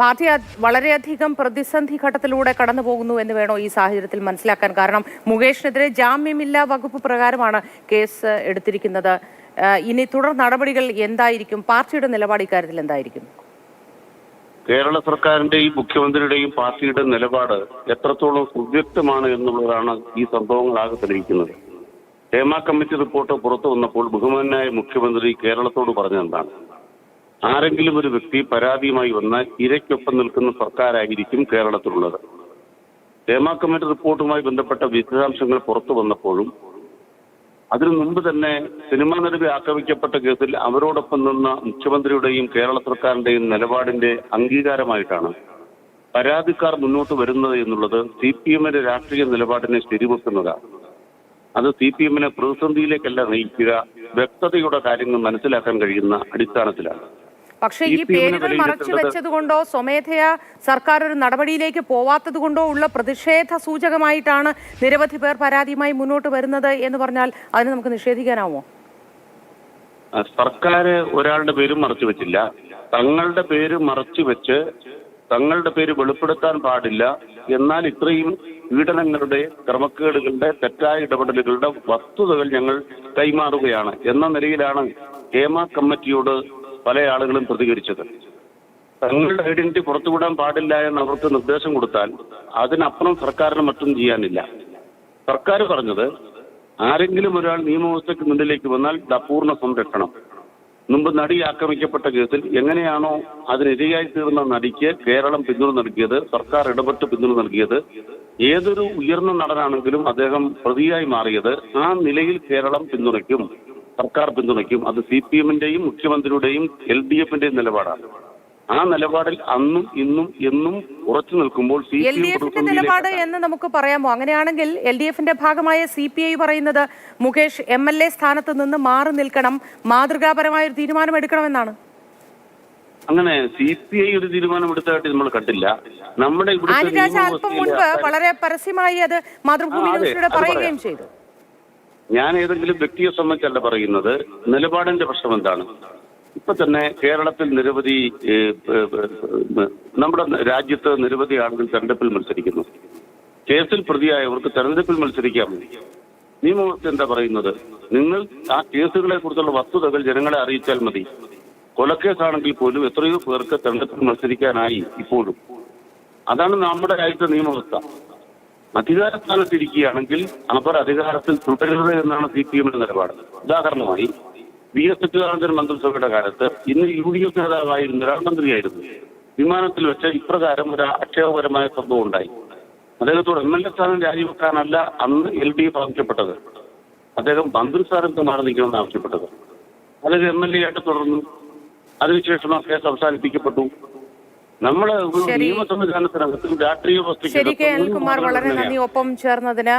Party വളരെയധികം പ്രതിസന്ധി ഘട്ടത്തിലൂടെ കടന്നു പോകുന്നു എന്ന് വേണോ ഈ സാഹചര്യത്തിൽ മനസ്സിലാക്കാൻ. കാരണം മുകേഷിനെതിരെ ജാമ്യമില്ലാ വകുപ്പ് പ്രകാരമാണ് കേസ് എടുത്തിരിക്കുന്നത്. ഇനി തുടർ നടപടികൾ എന്തായിരിക്കും? പാർട്ടിയുടെ നിലപാട് ഇക്കാര്യത്തിൽ എന്തായിരിക്കും? കേരള സർക്കാരിന്റെയും മുഖ്യമന്ത്രിയുടെയും പാർട്ടിയുടെ നിലപാട് എത്രത്തോളം സുവ്യക്തമാണ് എന്നുള്ളതാണ് ഈ സംഭവങ്ങളാകെ തെളിയിക്കുന്നത്. ഹേമ കമ്മിറ്റി റിപ്പോർട്ട് പുറത്തു വന്നപ്പോൾ ബഹുമാനായ മുഖ്യമന്ത്രി കേരളത്തോട് പറഞ്ഞെന്താണ് ആരെങ്കിലും ഒരു വ്യക്തി പരാതിയുമായി വന്നാൽ ഇരയ്ക്കൊപ്പം നിൽക്കുന്ന സർക്കാരായിരിക്കും കേരളത്തിലുള്ളത്. ഹേമ കമ്മിറ്റി റിപ്പോർട്ടുമായി ബന്ധപ്പെട്ട വിശദാംശങ്ങൾ പുറത്തു വന്നപ്പോഴും അതിനു മുമ്പ് തന്നെ സിനിമാ നടി ആക്രമിക്കപ്പെട്ട കേസിൽ അവരോടൊപ്പം നിന്ന മുഖ്യമന്ത്രിയുടെയും കേരള സർക്കാരിന്റെയും നിലപാടിന്റെ അംഗീകാരമായിട്ടാണ് പരാതിക്കാർ മുന്നോട്ട് വരുന്നത് എന്നുള്ളത് സി പി എമ്മിന്റെ രാഷ്ട്രീയ നിലപാടിനെ ശരിവെക്കുന്നതാണ്. അത് സി പി എമ്മിനെ പ്രതിസന്ധിയിലേക്കല്ല നയിക്കുക വ്യക്തതയുടെ കാര്യങ്ങൾ മനസ്സിലാക്കാൻ കഴിയുന്ന അടിസ്ഥാനത്തിലാണ്. പക്ഷേ ഈ പേരുകൾ മറച്ചു വെച്ചതുകൊണ്ടോ സ്വമേധയാ സർക്കാർ ഒരു നടപടിയിലേക്ക് പോവാത്തത് കൊണ്ടോ ഉള്ള പ്രതിഷേധ സൂചകമായിട്ടാണ് നിരവധി പേർ പരാതിയുമായി മുന്നോട്ട് വരുന്നത് എന്ന് പറഞ്ഞാൽ അതിന് നമുക്ക് നിഷേധിക്കാനാവോ? ആ, സർക്കാർ ഒരാളുടെ പേര് മറച്ചു വെച്ചില്ല. തങ്ങളുടെ പേര് മറച്ചു വെച്ച് തങ്ങളുടെ പേര് വെളിപ്പെടുത്താൻ പാടില്ല. എന്നാൽ ഇത്രയും പീഡനങ്ങളുടെ ക്രമക്കേടുകളുടെ തെറ്റായ ഇടപെടലുകളുടെ വസ്തുതകൾ ഞങ്ങൾ കൈമാറുകയാണ്. എന്ന നിലയിലാണ് ഹേമ കമ്മിറ്റിയോട് പല ആളുകളും പ്രതികരിച്ചത്. തങ്ങളുടെ ഐഡന്റിറ്റി പുറത്തുവിടാൻ പാടില്ല എന്ന് അവർക്ക് നിർദ്ദേശം കൊടുത്താൽ അതിനപ്പുറം സർക്കാരിന് മറ്റും ചെയ്യാനില്ല. സർക്കാർ പറഞ്ഞത് ആരെങ്കിലും ഒരാൾ നിയമവ്യവസ്ഥയ്ക്ക് മുന്നിലേക്ക് വന്നാൽ പൂർണ സംരക്ഷണം. മുമ്പ് നടി ആക്രമിക്കപ്പെട്ട കേസിൽ എങ്ങനെയാണോ അതിനിരയായി തീർന്ന നടിക്ക് കേരളം പിന്തുണ നൽകിയത് സർക്കാർ ഇടപെട്ട് പിന്തുണ നൽകിയത് ഏതൊരു ഉയർന്ന നടനാണെങ്കിലും അദ്ദേഹം പ്രതിയായി മാറിയത് ആ നിലയിൽ കേരളം പിന്തുണയ്ക്കും. സർക്കാർ പിന്തുണയ്ക്കും. അത് സി പി എമ്മിന്റെയും മുഖ്യമന്ത്രിയുടെയും എൽ ഡി എഫിന്റെയും നിലപാടാണ്. ആ നിലപാടിൽ അന്നും ഇന്നും എന്നും ഉറച്ചു നിൽക്കുമ്പോൾ സി എൽ ഡി എഫിന്റെ നിലപാട് എന്ന് നമുക്ക് പറയാമോ അങ്ങനെയാണെങ്കിൽ എൽ ഡി എഫിന്റെ ഭാഗമായ സി പി ഐ പറയുന്നത് മുകേഷ് എം എൽ എ സ്ഥാനത്ത് നിന്ന് മാറി നിൽക്കണം. മാതൃകാപരമായ ഒരു തീരുമാനം എടുക്കണമെന്നാണ് അങ്ങനെ സി പി ഐ ഒരു തീരുമാനം എടുത്തായിട്ട് നമ്മൾ കണ്ടില്ല. നമ്മുടെ അല്പം മുൻപ് വളരെ പരസ്യമായി അത് മാതൃഭൂമി പറയുകയും ചെയ്തു. ഞാൻ ഏതെങ്കിലും വ്യക്തിയെ സംബന്ധിച്ചല്ല പറയുന്നത്. നിലപാടിന്റെ പ്രശ്നം എന്താണ്? ഇപ്പൊ തന്നെ കേരളത്തിൽ നിരവധി നമ്മുടെ രാജ്യത്ത് നിരവധി ആളുകൾ തെരഞ്ഞെടുപ്പിൽ മത്സരിക്കുന്നു. കേസിൽ പ്രതിയായവർക്ക് തെരഞ്ഞെടുപ്പിൽ മത്സരിക്കാം. നിയമവ്യവസ്ഥ എന്താ പറയുന്നത്? നിങ്ങൾ ആ കേസുകളെ കുറിച്ചുള്ള വസ്തുതകൾ ജനങ്ങളെ അറിയിച്ചാൽ മതി. കൊലക്കേസാണെങ്കിൽ പോലും എത്രയോ പേർക്ക് തെരഞ്ഞെടുപ്പിൽ മത്സരിക്കാനായി ഇപ്പോഴും. അതാണ് നമ്മുടെ രാജ്യത്തെ നിയമവ്യവസ്ഥ. അധികാരസ്ഥാനത്തിരിക്കുകയാണെങ്കിൽ അവർ അധികാരത്തിൽ തുടരരുത് എന്നാണ് സി പി എമ്മിന്റെ നിലപാട്. ഉദാഹരണമായി വി എസ് സച്ചിദാനന്ദൻ മന്ത്രിസഭയുടെ കാലത്ത് ഇന്ന് യു ഡി എഫ് നേതാവായിരുന്ന ഒരാൾ മന്ത്രിയായിരുന്നു വിമാനത്തിൽ വെച്ച് ഇപ്രകാരം ഒരു ആക്ഷേപകരമായ സംഭവം ഉണ്ടായി. അദ്ദേഹത്തോട് എം എൽ എ സ്ഥാനം രാജിവെക്കാനല്ല അന്ന് എൽ ഡി എഫ് ആവശ്യപ്പെട്ടത്. അദ്ദേഹം മന്ത്രിസ്ഥാനത്ത് മാറി നിൽക്കണമെന്ന് ആവശ്യപ്പെട്ടത്. അദ്ദേഹം എം എൽ എ ആയിട്ട് തുടർന്നു. അതിനുശേഷം ആ കേസ് അവസാനിപ്പിക്കപ്പെട്ടു. നമ്മൾ ഒരു ശരി. നിയമ സംവിധാനത്തിനകത്തും രാഷ്ട്രീയ ശരി കെ അനിൽകുമാർ വളരെ. നന്ദി ഒപ്പം ചേർന്നതിന്